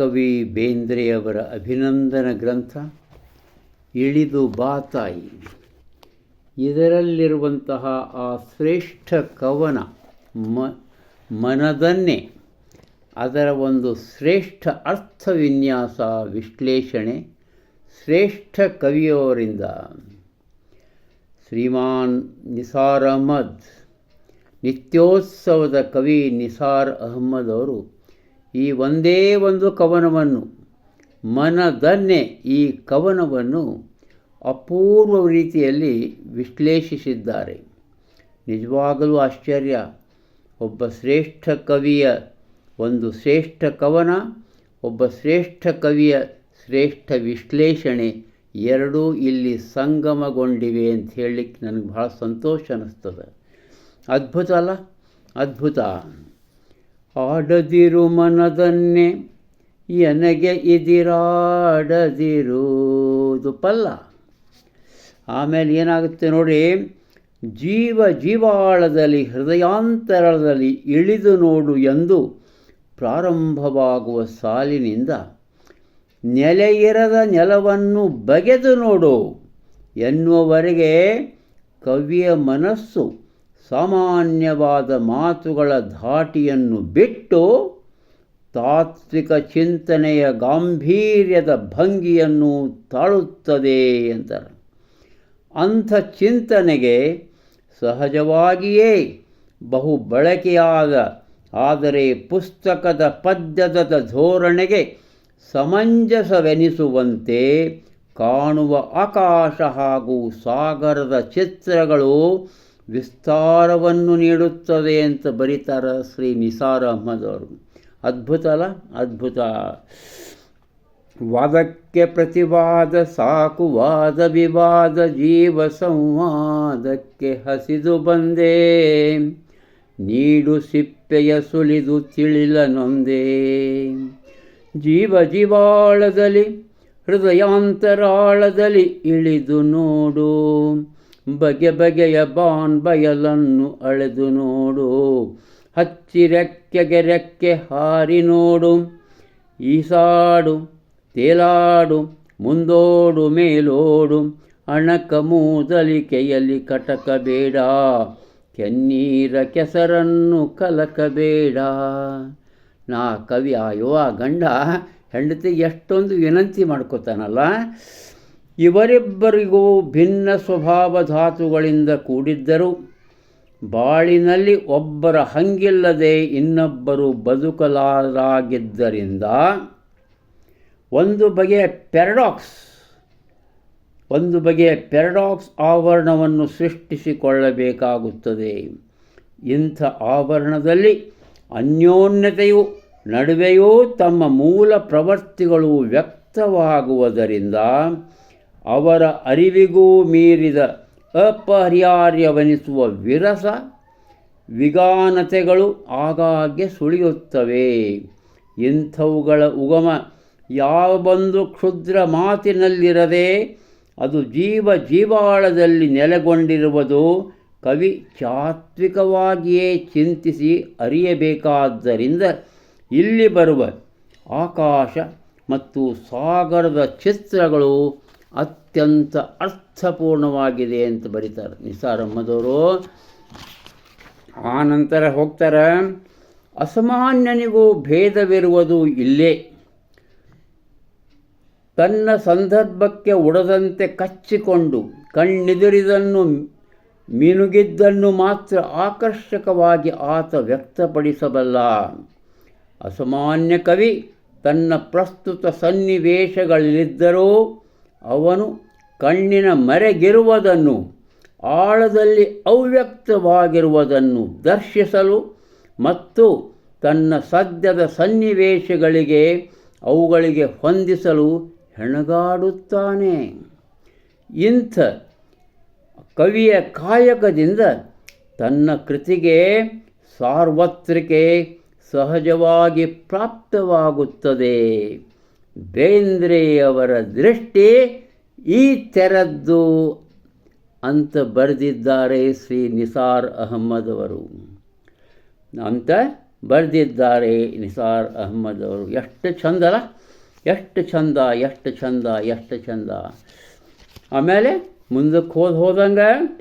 ಕವಿ ಬೇಂದ್ರೆಯವರ ಅಭಿನಂದನ ಗ್ರಂಥ, ಇಳಿದು ಬಾತಾಯಿ ಇದರಲ್ಲಿರುವಂತಹ ಆ ಶ್ರೇಷ್ಠ ಕವನ ಮ, ಮನದನ್ನೇ ಅದರ ಒಂದು ಶ್ರೇಷ್ಠ ಅರ್ಥ ವಿನ್ಯಾಸ ವಿಶ್ಲೇಷಣೆ ಶ್ರೇಷ್ಠ ಕವಿಯವರಿಂದ. ಶ್ರೀಮಾನ್ ನಿಸಾರ್ ಅಹಮದ್, ನಿತ್ಯೋತ್ಸವದ ಕವಿ ನಿಸಾರ್ ಅಹಮ್ಮದ್ ಅವರು ಈ ಒಂದೇ ಒಂದು ಕವನವನ್ನು ಮನದನ್ನೇ ಈ ಕವನವನ್ನು ಅಪೂರ್ವ ರೀತಿಯಲ್ಲಿ ವಿಶ್ಲೇಷಿಸಿದ್ದಾರೆ. ನಿಜವಾಗಲೂ ಆಶ್ಚರ್ಯ. ಒಬ್ಬ ಶ್ರೇಷ್ಠ ಕವಿಯ ಒಂದು ಶ್ರೇಷ್ಠ ಕವನ, ಒಬ್ಬ ಶ್ರೇಷ್ಠ ಕವಿಯ ಶ್ರೇಷ್ಠ ವಿಶ್ಲೇಷಣೆ ಎರಡೂ ಇಲ್ಲಿ ಸಂಗಮಗೊಂಡಿವೆ ಅಂತ ಹೇಳಲಿಕ್ಕೆ ನನಗೆ ಭಾಳ ಸಂತೋಷ ಅನ್ನಿಸ್ತದೆ. ಅದ್ಭುತ ಅಲ್ಲ? ಅದ್ಭುತ. ಆಡದಿರು ಮನದನ್ನೇ, ಎನಗೆ ಇದಿರಾಡದಿರುವುದು ಪಲ್ಲ. ಆಮೇಲೆ ಏನಾಗುತ್ತೆ ನೋಡಿ, ಜೀವ ಜೀವಾಳದಲ್ಲಿ ಹೃದಯಾಂತರದಲ್ಲಿ ಇಳಿದು ನೋಡು ಎಂದು ಪ್ರಾರಂಭವಾಗುವ ಸಾಲಿನಿಂದ ನೆಲೆಯಿರದ ನೆಲವನ್ನು ಬಗೆದು ನೋಡು ಎನ್ನುವವರೆಗೆ ಕವಿಯ ಮನಸ್ಸು ಸಾಮಾನ್ಯವಾದ ಮಾತುಗಳ ಧಾಟಿಯನ್ನು ಬಿಟ್ಟು ತಾತ್ವಿಕ ಚಿಂತನೆಯ ಗಾಂಭೀರ್ಯದ ಭಂಗಿಯನ್ನು ತಾಳುತ್ತದೆ ಅಂತಾರೆ ಅಂಥ ಚಿಂತನೆಗೆ ಸಹಜವಾಗಿಯೇ ಬಹು ಬಳಕೆಯಾದ, ಆದರೆ ಪುಸ್ತಕದ ಪದ್ಯದ ಧೋರಣೆಗೆ ಸಮಂಜಸವೆನಿಸುವಂತೆ ಕಾಣುವ ಆಕಾಶ ಹಾಗೂ ಸಾಗರದ ಚಿತ್ರಗಳು ವಿಸ್ತಾರವನ್ನು ನೀಡುತ್ತದೆ ಅಂತ ಬರೀತಾರೆ ಶ್ರೀ ನಿಸಾರ್ ಅಹಮದ್ ಅವರು. ಅದ್ಭುತ ಅಲ್ಲ? ಅದ್ಭುತ. ವಾದಕ್ಕೆ ಪ್ರತಿವಾದ, ಸಾಕು ವಾದ ವಿವಾದ, ಜೀವ ಸಂವಾದಕ್ಕೆ ಹಸಿದು ಬಂದೇ. ನೀಡು ಸಿಪ್ಪೆಯ ಸುಲಿದು ತಿಳಿಲ ನೊಂದೇ ಜೀವ ಜೀವಾಳದಲ್ಲಿ, ಹೃದಯಾಂತರಾಳದಲ್ಲಿ ಇಳಿದು ನೋಡು. ಬಗೆ ಬಗೆಯ ಬಾನ್ ಬಯಲನ್ನು ಅಳೆದು ನೋಡು. ಹಚ್ಚಿ ರೆಕ್ಕೆಗೆ ರೆಕ್ಕೆ ಹಾರಿ ನೋಡು. ಈಸಾಡು, ತೇಲಾಡು, ಮುಂದೋಡು, ಮೇಲೋಡು. ಅಣಕ ಮೂದಲಿಕೆಯಲ್ಲಿ ಕಟಕಬೇಡ. ಕೆನ್ನೀರ ಕೆಸರನ್ನು ಕಲಕಬೇಡ. ನಾ ಕವಿ ಆ ಗಂಡ ಹೆಂಡತಿ ಎಷ್ಟೊಂದು ವಿನಂತಿ ಮಾಡ್ಕೋತಾನಲ್ಲ. ಇವರಿಬ್ಬರಿಗೂ ಭಿನ್ನ ಸ್ವಭಾವ ಧಾತುಗಳಿಂದ ಕೂಡಿದ್ದರು. ಬಾಳಿನಲ್ಲಿ ಒಬ್ಬರ ಹಂಗಿಲ್ಲದೆ ಇನ್ನೊಬ್ಬರು ಬದುಕಲಾರಾಗಿದ್ದರಿಂದ ಒಂದು ಬಗೆಯ ಪೆರಡಾಕ್ಸ್ ಒಂದು ಬಗೆಯ ಪೆರಡಾಕ್ಸ್ ಆವರಣವನ್ನು ಸೃಷ್ಟಿಸಿಕೊಳ್ಳಬೇಕಾಗುತ್ತದೆ. ಇಂಥ ಆವರಣದಲ್ಲಿ ಅನ್ಯೋನ್ಯತೆಯು ನಡುವೆಯೂ ತಮ್ಮ ಮೂಲ ಪ್ರವೃತ್ತಿಗಳು ವ್ಯಕ್ತವಾಗುವುದರಿಂದ ಅವರ ಅರಿವಿಗೂ ಮೀರಿದ ಅಪರಿಹಾರ್ಯವೆನಿಸುವ ವಿರಸ ವಿಗಾನತೆಗಳು ಆಗಾಗ್ಗೆ ಸುಳಿಯುತ್ತವೆ. ಇಂಥವುಗಳ ಉಗಮ ಯಾವೊಂದು ಕ್ಷುದ್ರ ಮಾತಿನಲ್ಲಿರದೆ ಅದು ಜೀವ ಜೀವಾಳದಲ್ಲಿ ನೆಲೆಗೊಂಡಿರುವುದು ಕವಿ ಚಾತ್ವಿಕವಾಗಿಯೇ ಚಿಂತಿಸಿ ಅರಿಯಬೇಕಾದ್ದರಿಂದ ಇಲ್ಲಿ ಬರುವ ಆಕಾಶ ಮತ್ತು ಸಾಗರದ ಚಿತ್ರಗಳು ಅತ್ಯಂತ ಅರ್ಥಪೂರ್ಣವಾಗಿದೆ ಅಂತ ಬರೀತಾರೆ. ನಿಸಾರಮ್ಮದವರು ಆ ನಂತರ ಹೋಗ್ತಾರೆ, ಅಸಾಮಾನ್ಯನಿಗೂ ಭೇದವಿರುವುದು ಇಲ್ಲೇ. ತನ್ನ ಸಂದರ್ಭಕ್ಕೆ ಉಡದಂತೆ ಕಚ್ಚಿಕೊಂಡು ಕಣ್ಣೆದುರಿದನ್ನು ಮಿನುಗಿದ್ದನ್ನು ಮಾತ್ರ ಆಕರ್ಷಕವಾಗಿ ಆತ ವ್ಯಕ್ತಪಡಿಸಬಲ್ಲ. ಅಸಾಮಾನ್ಯ ಕವಿ ತನ್ನ ಪ್ರಸ್ತುತ ಸನ್ನಿವೇಶಗಳಲ್ಲಿದ್ದರೂ ಅವನು ಕಣ್ಣಿನ ಮರೆಗಿರುವುದನ್ನು, ಆಳದಲ್ಲಿ ಅವ್ಯಕ್ತವಾಗಿರುವುದನ್ನು ದರ್ಶಿಸಲು ಮತ್ತು ತನ್ನ ಸದ್ಯದ ಸನ್ನಿವೇಶಗಳಿಗೆ ಅವುಗಳಿಗೆ ಹೊಂದಿಸಲು ಹೆಣಗಾಡುತ್ತಾನೆ. ಇಂಥ ಕವಿಯ ಕಾಯಕದಿಂದ ತನ್ನ ಕೃತಿಗೆ ಸಾರ್ವತ್ರಿಕೆ ಸಹಜವಾಗಿ ಪ್ರಾಪ್ತವಾಗುತ್ತದೆ. ಬೇಂದ್ರೆಯವರ ದೃಷ್ಟಿ ಈ ತೆರದ್ದು ಅಂತ ಬರೆದಿದ್ದಾರೆ ಶ್ರೀ ನಿಸಾರ್ ಅಹಮ್ಮದ್ ಅವರು. ಅಂತ ಬರೆದಿದ್ದಾರೆ ನಿಸಾರ್ ಅಹಮ್ಮದ್ ಅವರು. ಎಷ್ಟು ಚಂದಲ್ಲ ಎಷ್ಟು ಚಂದ ಎಷ್ಟು ಚಂದ ಎಷ್ಟು ಚಂದ. ಆಮೇಲೆ ಮುಂದಕ್ಕೆ ಹೋದ ಹೋದಂಗೆ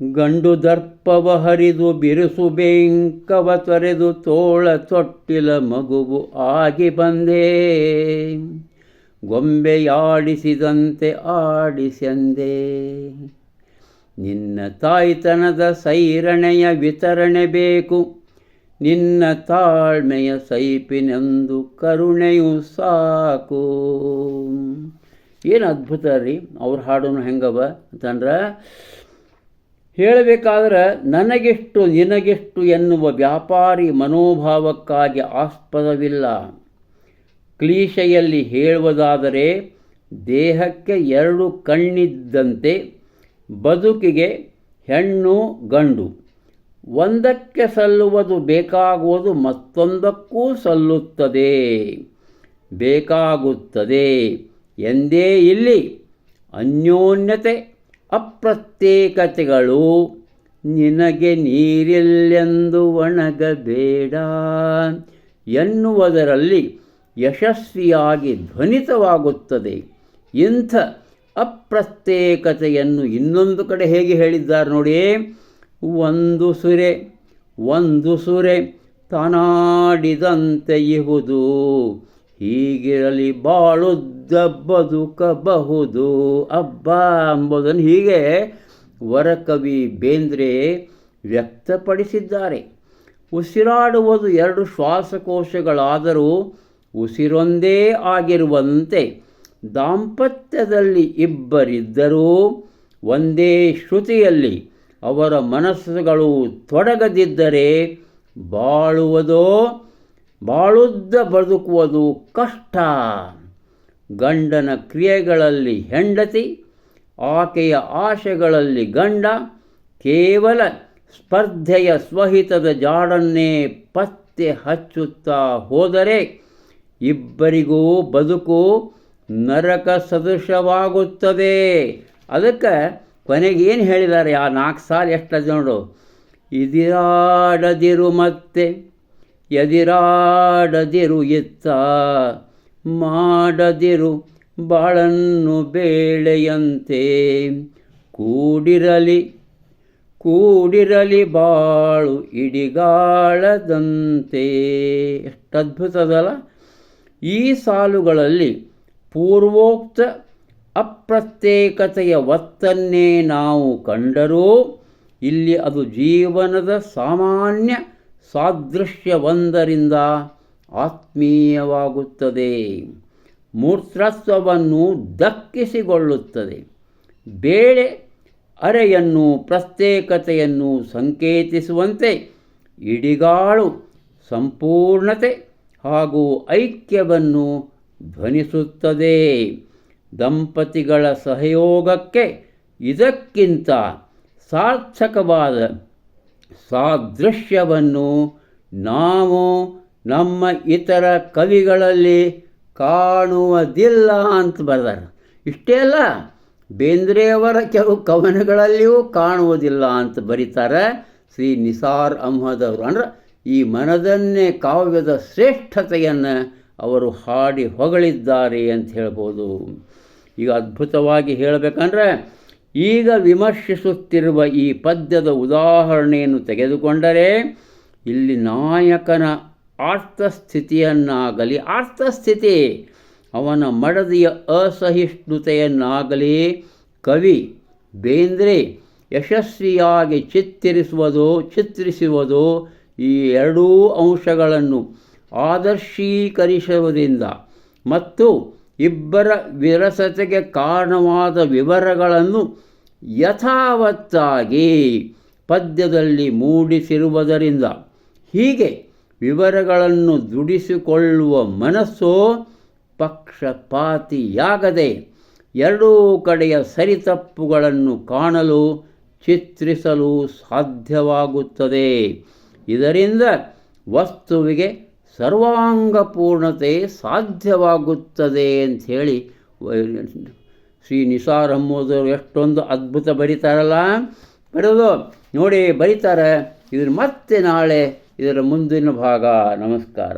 ಗಂಡು ದರ್ಪವ ಹರಿದು ಬಿರುಸು ಬೆಂಕವ ತೊರೆದು ತೋಳ ತೊಟ್ಟಿಲ ಮಗುವು ಆಗಿ ಬಂದೆ. ಗೊಂಬೆಯಾಡಿಸಿದಂತೆ ಆಡಿಸೆಂದೇ ನಿನ್ನ ತಾಯ್ತನದ ಸೈರಣೆಯ ವಿತರಣೆ ಬೇಕು. ನಿನ್ನ ತಾಳ್ಮೆಯ ಸೈಪಿನೆಂದು ಕರುಣೆಯು ಸಾಕು. ಏನು ಅದ್ಭುತ ರೀ, ಅವ್ರ ಹಾಡೋನು ಹೆಂಗವ ಅಂತಂದ್ರೆ ಹೇಳಬೇಕಾದ್ರೆ ನನಗೆಷ್ಟು ನಿನಗೆಷ್ಟು ಎನ್ನುವ ವ್ಯಾಪಾರಿ ಮನೋಭಾವಕ್ಕಾಗಿ ಆಸ್ಪದವಿಲ್ಲ. ಕ್ಲೀಶೆಯಲ್ಲಿ ಹೇಳುವುದಾದರೆ ದೇಹಕ್ಕೆ ಎರಡು ಕಣ್ಣಿದ್ದಂತೆ ಬದುಕಿಗೆ ಹೆಣ್ಣು ಗಂಡು. ಒಂದಕ್ಕೆ ಸಲ್ಲುವುದು ಬೇಕಾಗುವುದು ಮತ್ತೊಂದಕ್ಕೂ ಸಲ್ಲುತ್ತದೆ. ಬೇಕಾಗುತ್ತದೆ ಎಂದೇ ಇಲ್ಲಿ ಅನ್ಯೋನ್ಯತೆ ಅಪ್ರತ್ಯೇಕತೆಗಳು ನಿನಗೆ ನೀರಿಲ್ಲೆಂದು ಒಣಗಬೇಡ. ಎನ್ನುವುದರಲ್ಲಿ ಯಶಸ್ವಿಯಾಗಿ ಧ್ವನಿತವಾಗುತ್ತದೆ. ಇಂಥ ಅಪ್ರತ್ಯೇಕತೆಯನ್ನು ಇನ್ನೊಂದು ಕಡೆ ಹೇಗೆ ಹೇಳಿದ್ದಾರೆ ನೋಡಿ. ಒಂದು ಸುರೆ ಒಂದು ಸುರೆ ತನಾಡಿದಂತೆ ಇಹುದು. ಹೀಗಿರಲಿ ಬಾಳುದ್ದ ಬದುಕಬಹುದು ಅಬ್ಬ ಅಂಬುದನ್ನು ಹೀಗೆ ವರಕವಿ ಬೇಂದ್ರೆ ವ್ಯಕ್ತಪಡಿಸಿದ್ದಾರೆ. ಉಸಿರಾಡುವುದು ಎರಡು ಶ್ವಾಸಕೋಶಗಳಾದರೂ ಉಸಿರೊಂದೇ ಆಗಿರುವಂತೆ ದಾಂಪತ್ಯದಲ್ಲಿ ಇಬ್ಬರಿದ್ದರೂ ಒಂದೇ ಶ್ರುತಿಯಲ್ಲಿ ಅವರ ಮನಸ್ಸುಗಳು ತೊಡಗದಿದ್ದರೆ ಬಾಳುವುದೋ, ಬಾಳುದ್ದ ಬದುಕುವುದು ಕಷ್ಟ. ಗಂಡನ ಕ್ರಿಯೆಗಳಲ್ಲಿ ಹೆಂಡತಿ, ಆಕೆಯ ಆಶೆಗಳಲ್ಲಿ ಗಂಡ, ಕೇವಲ ಸ್ಪರ್ಧೆಯ ಸ್ವಹಿತದ ಜಾಡನ್ನೇ ಪತ್ತೆ ಹಚ್ಚುತ್ತಾ ಹೋದರೆ ಇಬ್ಬರಿಗೂ ಬದುಕು ನರಕ ಸದೃಶವಾಗುತ್ತದೆ. ಅದಕ್ಕೆ ಕೊನೆಗೆ ಏನು ಹೇಳಿದ್ದಾರೆ ಆ ನಾಲ್ಕು ಸಾಲ ಎಷ್ಟು ನೋಡು. ಇದಿರಾಡದಿರು ಮತ್ತೆ, ಎದಿರಾಡದಿರು ಇತ್ತ. ಮಾಡದಿರು ಬಾಳನ್ನು ಬೇಳೆಯಂತೆ. ಕೂಡಿರಲಿ ಕೂಡಿರಲಿ ಬಾಳು ಇಡಿಗಾಳದಂತೆ. ಎಷ್ಟು ಅದ್ಭುತದಲ್ಲ ಈ ಸಾಲುಗಳಲ್ಲಿ ಪೂರ್ವೋಕ್ತ ಅಪ್ರತ್ಯೇಕತೆಯ ಒತ್ತನ್ನೇ ನಾವು ಕಂಡರೂ ಇಲ್ಲಿ ಅದು ಜೀವನದ ಸಾಮಾನ್ಯ ಸಾದೃಶ್ಯವೊಂದರಿಂದ ಆತ್ಮೀಯವಾಗುತ್ತದೆ. ಮೂರ್ತ್ರತ್ವವನ್ನು ದಕ್ಕಿಸಿಕೊಳ್ಳುತ್ತದೆ. ಬೇಳೆ ಅರೆಯನ್ನು ಪ್ರತ್ಯೇಕತೆಯನ್ನು ಸಂಕೇತಿಸುವಂತೆ ಇಡಿಗಾಳು ಸಂಪೂರ್ಣತೆ ಹಾಗೂ ಐಕ್ಯವನ್ನು ಧ್ವನಿಸುತ್ತದೆ. ದಂಪತಿಗಳ ಸಹಯೋಗಕ್ಕೆ ಇದಕ್ಕಿಂತ ಸಾರ್ಥಕವಾದ ಸಾದೃಶ್ಯವನ್ನು ನಾವು ನಮ್ಮ ಇತರ ಕವಿಗಳಲ್ಲಿ ಕಾಣುವುದಿಲ್ಲ ಅಂತ ಬರೆದಾರೆ. ಇಷ್ಟೇ ಅಲ್ಲ, ಬೇಂದ್ರೆಯವರ ಕೆಲವು ಕವನಗಳಲ್ಲಿಯೂ ಕಾಣುವುದಿಲ್ಲ ಅಂತ ಬರೀತಾರೆ ಶ್ರೀ ನಿಸಾರ್ ಅಹ್ಮದ್ ಅವರು ಅಂದ್ರೆ ಈ ಮನದನ್ನೇ ಕಾವ್ಯದ ಶ್ರೇಷ್ಠತೆಯನ್ನು ಅವರು ಹಾಡಿ ಹೊಗಳಿದ್ದಾರೆ ಅಂತ ಹೇಳ್ಬೋದು. ಈಗ ಅದ್ಭುತವಾಗಿ ಹೇಳಬೇಕಂದ್ರೆ, ಈಗ ವಿಮರ್ಶಿಸುತ್ತಿರುವ ಈ ಪದ್ಯದ ಉದಾಹರಣೆಯನ್ನು ತೆಗೆದುಕೊಂಡರೆ, ಇಲ್ಲಿ ನಾಯಕನ ಆರ್ತಸ್ಥಿತಿಯನ್ನಾಗಲಿ ಆರ್ತಸ್ಥಿತಿ ಅವನ ಮಡದಿಯ ಅಸಹಿಷ್ಣುತೆಯನ್ನಾಗಲಿ ಕವಿ ಬೇಂದ್ರೆ ಯಶಸ್ವಿಯಾಗಿ ಚಿತ್ತಿರಿಸುವುದು, ಚಿತ್ರಿಸುವುದು ಈ ಎರಡೂ ಅಂಶಗಳನ್ನು ಆದರ್ಶೀಕರಿಸುವುದರಿಂದ ಮತ್ತು ಇಬ್ಬರ ವಿರಸತೆಗೆ ಕಾರಣವಾದ ವಿವರಗಳನ್ನು ಯಥಾವತ್ತಾಗಿ ಪದ್ಯದಲ್ಲಿ ಮೂಡಿಸಿರುವುದರಿಂದ ಹೀಗೆ ವಿವರಗಳನ್ನು ದುಡಿಸಿಕೊಳ್ಳುವ ಮನಸ್ಸು ಪಕ್ಷಪಾತಿಯಾಗದೆ ಎರಡೂ ಕಡೆಯ ಸರಿತಪ್ಪುಗಳನ್ನು ಕಾಣಲು, ಚಿತ್ರಿಸಲು ಸಾಧ್ಯವಾಗುತ್ತದೆ. ಇದರಿಂದ ವಸ್ತುವಿಗೆ ಸರ್ವಾಂಗಪೂರ್ಣತೆ ಸಾಧ್ಯವಾಗುತ್ತದೆ ಅಂಥೇಳಿ ಶ್ರೀ ನಿಸಾರ್ ಎಷ್ಟೊಂದು ಅದ್ಭುತ ಬರೀತಾರಲ್ಲ. ಬರೆದು ನೋಡಿ, ಬರೀತಾರೆ. ಇದನ್ನು ಮತ್ತೆ ನಾಳೆ ಇದರ ಮುಂದಿನ ಭಾಗ ನಮಸ್ಕಾರ.